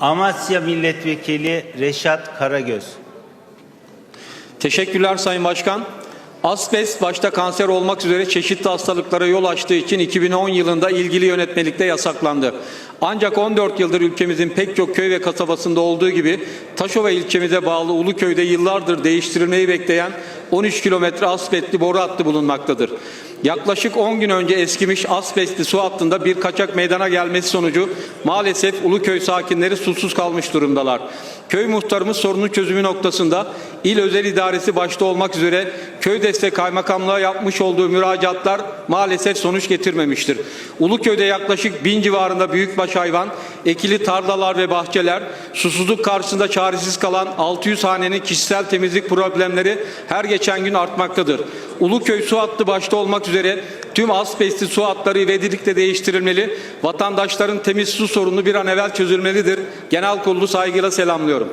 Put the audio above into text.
Amasya Milletvekili Reşat Karagöz. Teşekkürler Sayın Başkan. Asbest başta kanser olmak üzere çeşitli hastalıklara yol açtığı için 2010 yılında ilgili yönetmelikte yasaklandı. Ancak 14 yıldır ülkemizin pek çok köy ve kasabasında olduğu gibi Taşova ilçemize bağlı Uluköy'de yıllardır değiştirilmeyi bekleyen 13 kilometre asbestli boru hattı bulunmaktadır. Yaklaşık 10 gün önce eskimiş asbestli su hattında bir kaçak meydana gelmesi sonucu maalesef Uluköy sakinleri susuz kalmış durumdalar. Köy muhtarımız sorunun çözümü noktasında il özel idaresi başta olmak üzere köy destek kaymakamlığa yapmış olduğu müracaatlar maalesef sonuç getirmemiştir. Uluköy'de yaklaşık bin civarında büyükbaş hayvan, ekili tarlalar ve bahçeler, susuzluk karşısında çaresiz kalan 600 hanenin kişisel temizlik problemleri her geçen gün artmaktadır. Uluköy su hattı başta olmak üzere tüm asbestli su hatları ivedilikle değiştirilmeli, vatandaşların temiz su sorunu bir an evvel çözülmelidir. Genel kurulu saygıyla selamlıyorum.